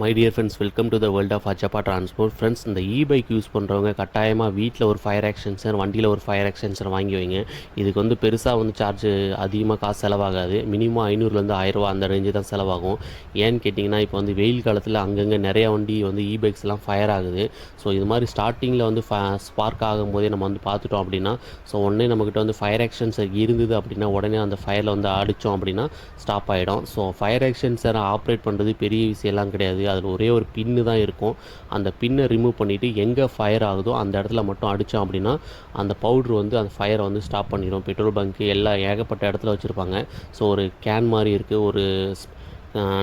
My dear friends welcome to the world of Achappa transport friends இந்த e bike use பண்ணுறவங்க கட்டாயமாக வீட்டில் ஒரு ஃபயர் எக்ஸ்டென்சர் வண்டியில் ஒரு ஃபயர் எக்ஸ்டென்சர் வாங்கி வைங்க. இதுக்கு வந்து பெருசாக வந்து சார்ஜ் அதிகமாக காசு செலவாகாது. மினிமம் ஐநூறுலேருந்து ஆயிரரூவா அந்த ரேஞ்சு தான் செலவாகும். ஏன்னு கேட்டிங்கன்னா இப்போ வந்து வெயில் காலத்தில் அங்கங்கே நிறையா வண்டி வந்து இ பைக்ஸ்லாம் ஃபயர் ஆகுது. ஸோ இது மாதிரி ஸ்டார்டிங்கில் வந்து ஸ்பார்க் ஆகும்போதே நம்ம வந்து பார்த்துட்டோம் அப்படின்னா ஸோ உடனே நம்மக்கிட்ட வந்து ஃபயர் எக்ஸ்டென்சர் இருந்தது அப்படின்னா உடனே அந்த ஃபயரில் வந்து அடித்தோம் அப்படின்னா ஸ்டாப் ஆகிடும் ஸோ ஃபயர் எக்ஸ்டென்சரை ஆப்ரேட் பண்ணுறது பெரிய விஷயம்லாம் கிடையாது. அதில் ஒரே ஒரு பின்னு தான் இருக்கும். அந்த பின்னை ரிமூவ் பண்ணிவிட்டு எங்கே ஃபயர் ஆகுதோ அந்த இடத்துல மட்டும் அடித்தோம் அப்படின்னா அந்த பவுட்ரு வந்து அந்த ஃபயரை வந்து ஸ்டாப் பண்ணிடும் பெட்ரோல் பங்க்கு எல்லா ஏகப்பட்ட இடத்துல வச்சுருப்பாங்க. ஸோ ஒரு கேன் மாதிரி இருக்குது ஒரு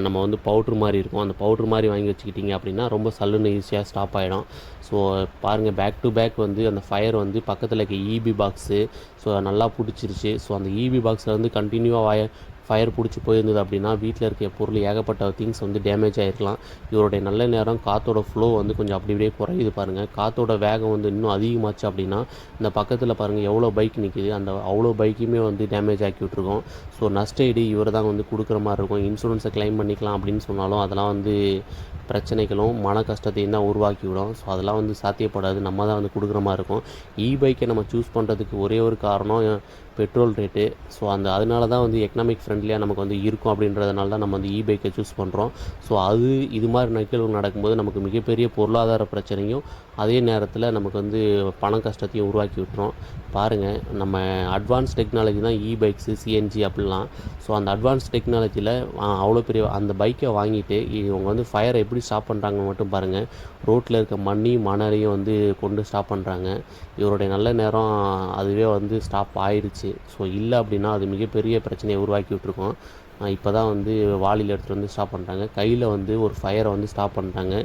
நம்ம வந்து பவுட்ரு மாதிரி இருக்கும். அந்த பவுட்ரு மாதிரி வாங்கி வச்சுக்கிட்டிங்க அப்படின்னா ரொம்ப சல்லுன்னு ஈஸியாக ஸ்டாப் ஆகிடும் ஸோ பாருங்கள் பேக் டு பேக் வந்து அந்த ஃபயர் வந்து பக்கத்தில் இருக்க இபி பாக்ஸு ஸோ நல்லா பிடிச்சிருச்சு. ஸோ அந்த இபி பாக்ஸில் வந்து கண்டினியூவாக வாய ஃபயர் பிடிச்சி போயிருந்தது அப்படின்னா வீட்டில் இருக்க பொருள் ஏகப்பட்ட திங்ஸ் வந்து டேமேஜ் ஆகிருக்கலாம் இவருடைய நல்ல நேரம் காற்றோட ஃப்ளோ வந்து கொஞ்சம் அப்படி இப்படியே குறையுது பாருங்கள் காற்றோட வேகம் வந்து இன்னும் அதிகமாச்சு அப்படின்னா இந்த பக்கத்தில் பாருங்கள் எவ்வளோ பைக் நிற்கிது அந்த அவ்வளோ பைக்குமே வந்து டேமேஜ் ஆக்கி விட்ருக்கோம் ஸோ நஷ்ட ஈடு இவர் தான் வந்து கொடுக்குற மாதிரி இருக்கும். இன்சூரன்ஸை கிளைம் பண்ணிக்கலாம் அப்படின்னு சொன்னாலும் அதெல்லாம் வந்து பிரச்சனைகளும் மன கஷ்டத்தையும் தான் உருவாக்கி விடும் ஸோ அதெல்லாம் வந்து சாத்தியப்படாது. நம்ம தான் வந்து கொடுக்குற மாதிரி இருக்கும். இ பைக்கை நம்ம சூஸ் பண்ணுறதுக்கு ஒரே ஒரு காரணம் பெட்ரோல் ரேட்டு ஸோ அந்த அதனால தான் வந்து எக்கனாமிக் ஃப்ரெண்ட்லியாக நமக்கு வந்து இருக்கும் அப்படின்றதுனால தான் நம்ம வந்து இ பைக்கை சூஸ் பண்ணுறோம் ஸோ அது இது மாதிரி நிகழ்வு நடக்கும்போது நமக்கு மிகப்பெரிய பொருளாதார பிரச்சனையும் அதே நேரத்தில் நமக்கு வந்து பண கஷ்டத்தையும் உருவாக்கி விட்டுரும். பாருங்கள் நம்ம அட்வான்ஸ் டெக்னாலஜி தான் இ பைக்ஸு சிஎன்ஜி அப்படிலாம். ஸோ அந்த அட்வான்ஸ் டெக்னாலஜியில் அவ்வளோ பெரிய அந்த பைக்கை வாங்கிட்டு இவங்க வந்து ஃபயரை எப்படி ஸ்டாப் பண்ணுறாங்கன்னு மட்டும் பாருங்கள் ரோட்டில் இருக்க மண்ணையும் மணலையும் வந்து கொண்டு ஸ்டாப் பண்ணுறாங்க இவருடைய நல்ல நேரம் அதுவே வந்து ஸ்டாப் ஆயிடுச்சு ஸோ இல்லை அப்படின்னா அது மிகப்பெரிய பிரச்சனையை உருவாக்கி விட்ருக்கோம் இப்போ தான் வந்து வாளியில் எடுத்துகிட்டு வந்து ஸ்டாப் பண்ணுறாங்க கையில் வந்து ஒரு ஃபயரை வந்து ஸ்டாப் பண்ணுறாங்க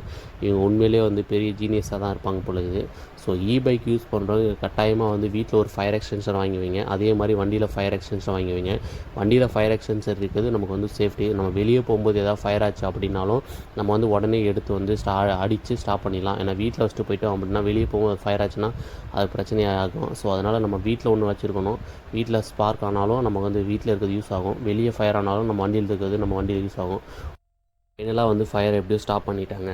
இவங்க உண்மையிலே வந்து பெரிய ஜீனியஸாக தான் இருப்பாங்க பொழுது ஸோ இ பைக் யூஸ் பண்ணுறவங்க கட்டாயமாக வந்து வீட்டில் ஒரு ஃபயர் எக்ஸ்டென்ஷன் வாங்கி வைங்க. அதே மாதிரி வண்டியில் ஃபயர் எக்ஸ்டென்ஷன் வாங்கி வைங்க. வண்டியில் ஃபயர் எக்ஸ்டென்ஷன் இருக்குது நமக்கு வந்து சேஃப்டி நம்ம வெளியே போகும்போது எதாவது ஃபயர் ஆச்சு அப்படின்னாலும் நம்ம வந்து உடனே எடுத்து வந்து ஸ்டா அடித்து ஸ்டாப் பண்ணிடலாம். ஏன்னா வீட்டில் வச்சுட்டு போயிட்டோம் அப்படின்னா வெளியே போகும்போது ஃபயர் ஆச்சுன்னா அது பிரச்சனையாகும் ஸோ அதனால் நம்ம வீட்டில் ஒன்று வச்சுருக்கணும். வீட்டில் ஸ்பார்க் ஆனாலும் நமக்கு வந்து வீட்டில் இருக்கிறது யூஸ் ஆகும். வெளியே ஃபயர் ஆனாலும் நம்ம வண்டியில் இருக்கிறது நம்ம வண்டியில் யூஸ் ஆகும். ஃபைனலாக வந்து ஃபயர் எப்படியோ ஸ்டாப் பண்ணிட்டாங்க.